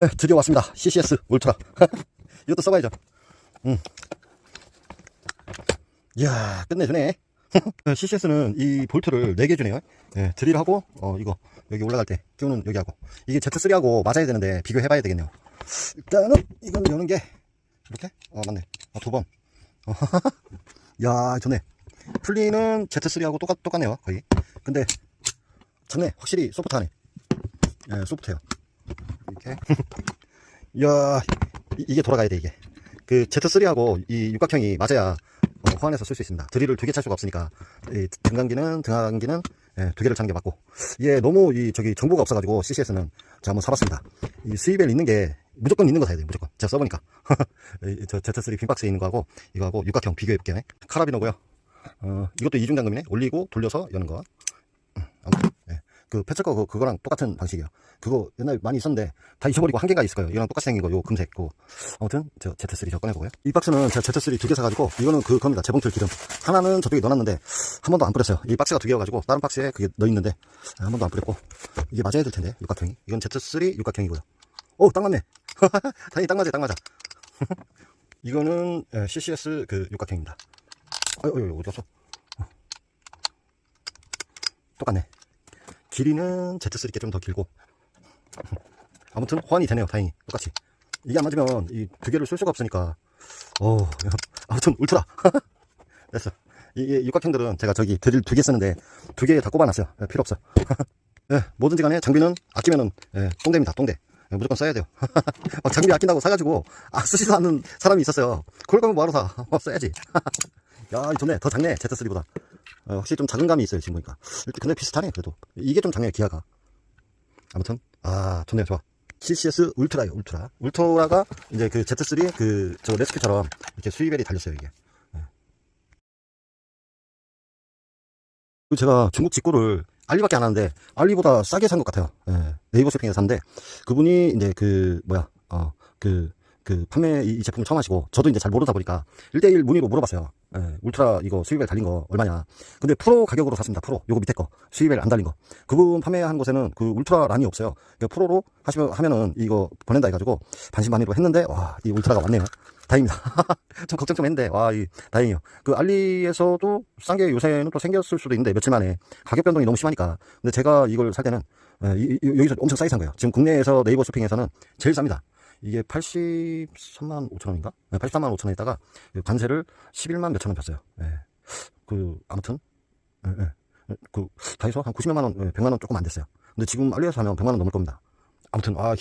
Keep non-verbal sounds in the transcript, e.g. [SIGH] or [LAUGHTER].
네, 드디어 왔습니다. CCS 울트라. [LAUGHS] 이것도 써봐야죠. 음. 이야, 끝내주네. [LAUGHS] CCS는 이 볼트를 4개 주네요. 네, 드릴하고, 어, 이거, 여기 올라갈 때 끼우는 여기하고. 이게 Z3하고 맞아야 되는데, 비교해봐야 되겠네요. 일단은, 이건 여는 게, 이렇게? 어, 맞네. 아, 두 번. 어, [LAUGHS] 야, 좋네. 풀리는 Z3하고 똑같, 똑같네요, 거의. 근데, 작네. 확실히 소프트하네. 예, 소프트해요. 이렇게. [LAUGHS] 이야, 이- 이게 돌아가야 돼, 이게. 그 Z3하고 이 육각형이 맞아야 어, 호환해서 쓸 수 있습니다. 드릴을 두 개 찰 수가 없으니까 이 등간기는 등하간기는 예, 두 개를 차는 게 맞고 이게 너무 이 저기 정보가 없어가지고 CCS는 제가 한번 사봤습니다. 이 스위벨 있는 게 무조건 있는 거 사야 돼요. 무조건 제가 써보니까 [LAUGHS] 이- 저 Z3 빈박스에 있는 거하고 이거하고 육각형 비교해볼게요. 카라비너고요. 어, 이것도 이중 잠금이네. 올리고 돌려서 여는 거. 그 페츠거 그, 그거랑 똑같은 방식이에요. 그거 옛날 많이 있었는데 다 잊어버리고 한 개가 있을 거예요. 이거랑 똑같이 생긴 거, 요 금색 거. 아무튼 저 Z3 저 꺼내보고요. 이 박스는 제가 Z3 두 개 사가지고 이거는 그 겁니다. 재봉틀 기름. 하나는 저쪽에 넣어놨는데 한 번도 안 뿌렸어요. 이 박스가 두 개여가지고 다른 박스에 그게 넣어있는데 한 번도 안 뿌렸고 이게 맞아야 될 텐데 육각형이. 이건 Z3 육각형이고요. 오, 딱 맞네. [LAUGHS] 다행히 딱 맞아, 딱 맞아. [LAUGHS] 이거는 예, CCS 그 육각형입니다. 어이, 어이, 어디 갔어? 똑같네. 길이는 Z3께 좀더 길고. 아무튼 호환이 되네요. 다행히 똑같이. 이게 안 맞으면 이 두 개를 쓸 수가 없으니까. 어, [LAUGHS] 아무튼 울트라. [LAUGHS] 됐어. 이게 육각형들은 제가 저기 드릴 두 개 쓰는데 두 개 다 꼽아놨어요. 예, 필요 없어. [LAUGHS] 예, 뭐든지 간에 장비는 아끼면은 예, 똥대입니다. 똥대. 예, 무조건 써야 돼요. 막 장비 아낀다고 사가지고 아 쓰지도 않는 사람이 있었어요. 그걸 거면 뭐하러 사? 어, 써야지. 야, 이 좋네. 더 작네. Z3보다. 어, 확실히 좀 작은 감이 있어요, 지금 보니까. 근데 비슷하네, 그래도. 이게 좀 작네요, 기아가. 아무튼, 아, 좋네요, 좋아. CCS 울트라요, 울트라. 울트라가 이제 그 Z3 그, 저 레스큐처럼 이렇게 수위벨이 달렸어요, 이게. 예. 제가 중국 직구를 알리밖에 안 하는데, 알리보다 싸게 산 것 같아요. 예. 네이버 쇼핑에서 샀는데, 그분이 이제 그, 뭐야, 어, 그, 그 판매 이, 이 제품을 처음 하시고 저도 이제 잘 모르다 보니까 1대1 문의로 물어봤어요. 예, 울트라 이거 수입벨 달린 거 얼마냐. 근데 프로 가격으로 샀습니다. 프로. 요거 밑에 거. 수입벨 안 달린 거. 그분 판매한 곳에는 그 울트라 란이 없어요. 그 프로로 하시면 하면은 이거 보낸다 해 가지고 반신반의로 했는데 와, 이 울트라가 왔네요. 다행입니다. [LAUGHS] 좀 걱정 좀 했는데 와, 이 다행이에요. 그 알리에서도 싼 게 요새는 또 생겼을 수도 있는데 며칠 만에 가격 변동이 너무 심하니까. 근데 제가 이걸 살 때는 예, 이- 이- 여기서 엄청 싸게 산 거예요. 지금 국내에서 네이버 쇼핑에서는 제일 쌉니다. 이게 83만 5천 원인가? 네, 83만 5천 원에다가 관세를 11만 몇천 원 줬어요. 예. 그 아무튼 예, 예. 그 다해서 한 90만 원, 예, 100만 원 조금 안 됐어요. 근데 지금 알리에서 하면 100만 원 넘을 겁니다. 아무튼 아